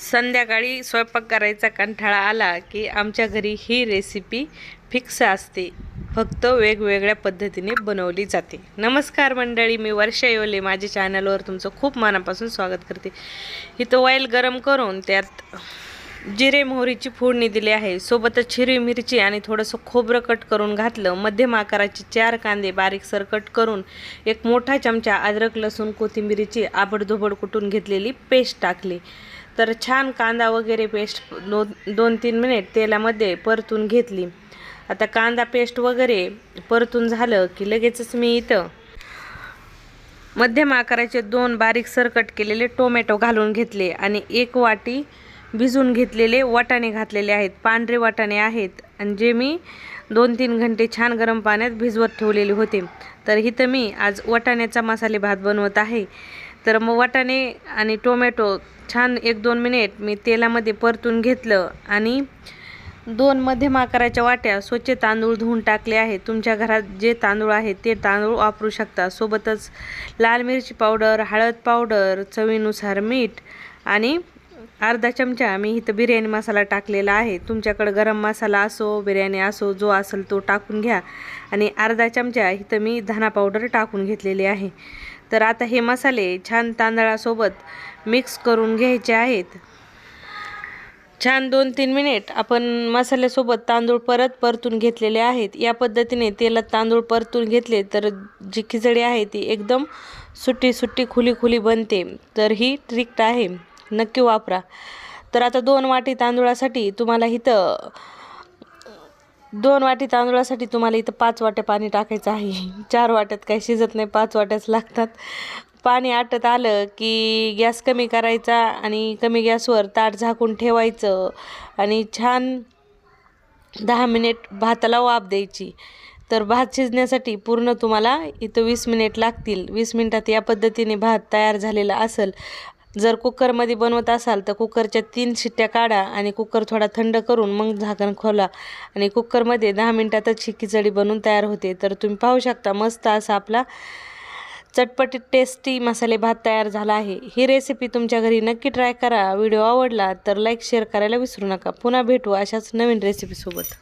संध्याकाळी स्वयंपाक करायचा कंठाळा आला की आमच्या घरी ही रेसिपी फिक्स असते. फक्त वेगवेगळ्या पद्धतीने बनवली जाते. नमस्कार मंडळी मी वर्षा येवले. माझ्या चॅनलवर तुमचं खूप मनापासून स्वागत करते. इथं ऑइल गरम करून त्यात जिरे मोहरीची फोडणी दिली आहे. सोबतच हिरवी मिरची आणि थोडंसं खोबरं कट करून घातलं. मध्यम आकाराचे चार कांदे बारीकसर कट करून एक मोठा चमचा अद्रक लसूण कोथिंबिरीची आबडधोबड कुटून घेतलेली पेस्ट टाकली. तर छान कांदा वगैरे पेस्ट दोन दोन तीन मिनिट तेलामध्ये परतून घेतली. आता कांदा पेस्ट वगैरे परतून झालं की लगेचच मी इथं मध्यम आकाराचे दोन बारीक सरकट केलेले टोमॅटो घालून घेतले आणि एक वाटी भिजून घेतलेले वाटाणे घातलेले आहेत. पांढरे वाटाणे आहेत आणि जे मी दोन तीन घंटे छान गरम पाण्यात भिजवत ठेवलेले होते. तर इथं मी आज वाटाण्याचा मसाले भात बनवत आहे. तर मग वाटाणे आणि टोमॅटो छान एक दोन मिनिट मी तेलामध्ये परतून घेतलं आणि दोन मध्यम आकाराच्या वाट्या स्वच्छ तांदूळ धुवून टाकले आहे. तुमच्या घरात जे तांदूळ आहेत ते तांदूळ वापरू शकता. सोबतच लाल मिरची पावडर हळद पावडर चवीनुसार मीठ आणि अर्धा चमचा मी इथं बिर्याणी मसाला टाकलेला आहे. तुमच्याकडं गरम मसाला असो बिर्याणी असो जो असेल तो टाकून घ्या आणि अर्धा चमचा इथं मी धना पावडर टाकून घेतलेली आहे. तर आता हे मसाले छान तांदळासोबत मिक्स करून घ्यायचे आहेत. छान दोन तीन मिनिट आपण मसाल्यासोबत तांदूळ परत परतून घेतलेले आहेत. या पद्धतीने तेलात तांदूळ परतून घेतले तर जी खिचडी आहे ती एकदम सुट्टी सुट्टी खुली खुली बनते. तर ही ट्रिक्ट आहे. नक्की वापरा. तर आता दोन वाटी तांदूळासाठी तुम्हाला इथं दोन वाटी तांदूळासाठी तुम्हाला इथं पाच वाट्या पाणी टाकायचं आहे. चार वाट्यात काही शिजत नाही पाच वाट्याच लागतात. पाणी आटत आलं की गॅस कमी करायचा आणि कमी गॅसवर ताट झाकून ठेवायचं आणि छान दहा मिनिट भाताला वाफ द्यायची. तर भात शिजण्यासाठी पूर्ण तुम्हाला इथं वीस मिनिट लागतील. वीस मिनिटात या पद्धतीने भात तयार झालेला असेल. जर कुकरमध्ये बनवत असाल तर कुकरच्या तीन शिट्ट्या काढा आणि कुकर थोडा थंड करून मग झाकण खोला. आणि कुकरमध्ये दहा मिनटातच ही खिचडी बनवून तयार होते. तर तुम्ही पाहू शकता मस्त असा आपला चटपटीत टेस्टी मसाले भात तयार झाला आहे. ही रेसिपी तुमच्या घरी नक्की ट्राय करा. व्हिडिओ आवडला तर लाईक शेअर करायला विसरू नका. पुन्हा भेटू अशाच नवीन रेसिपीसोबत